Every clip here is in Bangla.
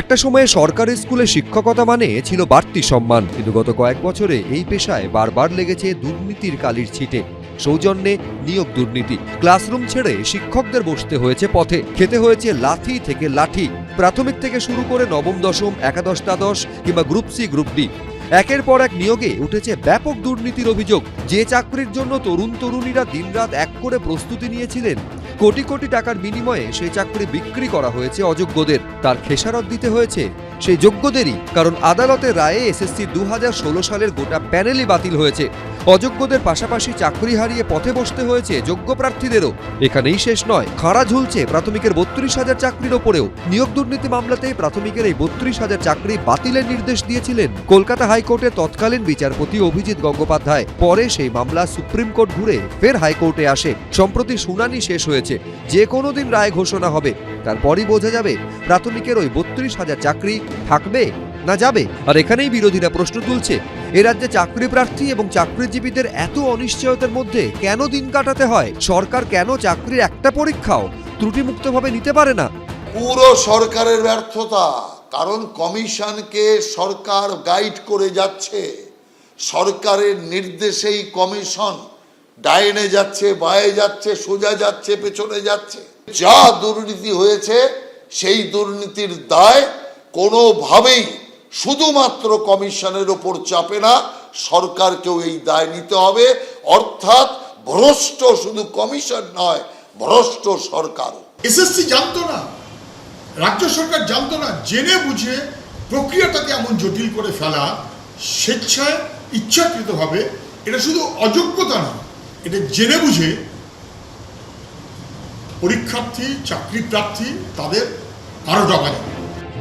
একটা সময়ে সরকারি স্কুলে শিক্ষকতা মানে ছিল বাড়তি সম্মান, কিন্তু গত কয়েক বছরে এই পেশায় বারবার লেগেছে দুর্নীতির কালির ছিটে। সৌজন্যে নিয়োগ দুর্নীতি। ক্লাসরুম ছেড়ে শিক্ষকদের বসতে হয়েছে পথে। খেতে হয়েছে লাথি থেকে লাঠি। প্রাথমিক থেকে শুরু করে নবম, দশম একাদশ দ্বাদশ কিংবা গ্রুপ সি, গ্রুপ ডি। একের পর এক নিয়োগে উঠেছে ব্যাপক দুর্নীতির অভিযোগ। যে চাকরির জন্য তরুণ তরুণীরা দিনরাত এক করে প্রস্তুতি নিয়েছিলেন কোটি কোটি টাকার বিনিময়ে সেই চাকরি বিক্রি করা হয়েছে অযোগ্যদের। তার খেসারত দিতে হয়েছে সেই যোগ্যদেরই, কারণ আদালতের রায়ে এসএসসি দু হাজার ষোলো সালের গোটা প্যানেলই বাতিল হয়েছে। অযোগ্যদের পাশাপাশি চাকরি হারিয়ে পথে বসতে হয়েছে যোগ্য প্রার্থীদেরও। এখানেই শেষ নয়, খাড়া ঝুলছে প্রাথমিকের বত্রিশ হাজার চাকরির ওপরেও। নিয়োগ দুর্নীতি মামলাতেই প্রাথমিকের এই বত্রিশ হাজার চাকরি বাতিলের নির্দেশ দিয়েছিলেন কলকাতা হাইকোর্টের তৎকালীন বিচারপতি অভিজিৎ গঙ্গোপাধ্যায়। পরে সেই মামলা সুপ্রিম কোর্ট ঘুরে ফের হাইকোর্টে আসে। সম্প্রতি শুনানি শেষ হয়েছে যে কোনো দিন রায় ঘোষণা হবে। তারপরই বোঝা যাবে প্রাথমিকের ওই বত্রিশ হাজার চাকরি থাকবে না যাবে। আর এখানেই বিরোধীরা প্রশ্ন তুলছে এ রাজ্যে চাকরি প্রার্থী এবং চাকরিজীবীদের এত অনিশ্চয়তার মধ্যে কেন দিন কাটাতে হয়? সরকার কেন চাকরির একটা পরীক্ষাও ত্রুটিমুক্তভাবে নিতে পারে না? পুরো সরকারের ব্যর্থতা, কারণ কমিশনকে সরকার গাইড করে যাচ্ছে। সরকারের নির্দেশেই কমিশন ডাইনে যাচ্ছে, বায়ে যাচ্ছে, সোজা যাচ্ছে, পেছনে যাচ্ছে। যা দুর্নীতি হয়েছে, সেই দুর্নীতির দায় কোনোভাবেই শুধুমাত্র কমিশনের ওপর চাপে না, সরকারকেও এই দায় নিতে হবে। অর্থাৎ ভ্রষ্ট শুধু কমিশন নয়, ভ্রষ্ট সরকার এসএসসি জানতো না, রাজ্য সরকার জানতো না, জেনে বুঝে প্রক্রিয়াটাকে এমন জটিল করে ফেলা স্বেচ্ছায় ইচ্ছাকৃতভাবে এটা শুধু অযোগ্যতা না, এটা জেনে বুঝে পরীক্ষার্থী চাকরি প্রার্থী তাদের আরও টাকা দেবে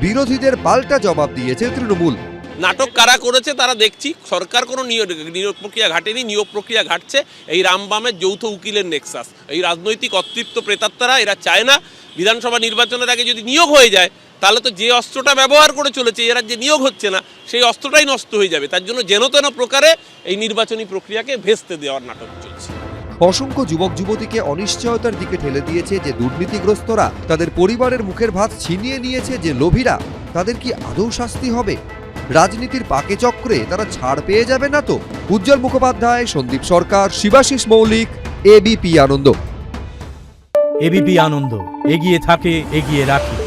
বিরোধীদের পাল্টা জবাব দিয়েছে তৃণমূল। নাটক কারা করেছে তারা দেখছি। সরকার কোনো নিয়োগ নিয়োগ প্রক্রিয়া ঘাটেনি, নিয়োগ প্রক্রিয়া ঘাটছে। এই রামবামের যৌথ উকিলের নেক্সাস। এই রাজনৈতিক অতৃপ্ত প্রেতাত্মারা, এরা চায় না বিধানসভা নির্বাচনের আগে যদি নিয়োগ হয়ে যায় তাহলে তো যে অস্ত্রটা ব্যবহার করে চলেছে এরা যে নিয়োগ হচ্ছে না সেই অস্ত্রটাই নষ্ট হয়ে যাবে। তার জন্য যেন তেন প্রকারে এই নির্বাচনী প্রক্রিয়াকে ভেস্তে দেওয়ার নাটক চলছে। অসংখ্য যুবক যুবতীকে অনিশ্চয়তার দিকে ঠেলে দিয়েছে যে দুর্নীতিগ্রস্তরা তাদের পরিবারের মুখের ভাত ছিনিয়ে নিয়েছে যে লোভীরা তাদের কি আদৌ শাস্তি হবে? রাজনীতির পাকে চক্রে তারা ছাড় পেয়ে যাবে না তো? উজ্জ্বল মুখোপাধ্যায় সন্দীপ সরকার শিবাশিস মৌলিক এবিপি আনন্দ। এবিপি আনন্দ এগিয়ে থাকে এগিয়ে রাখে।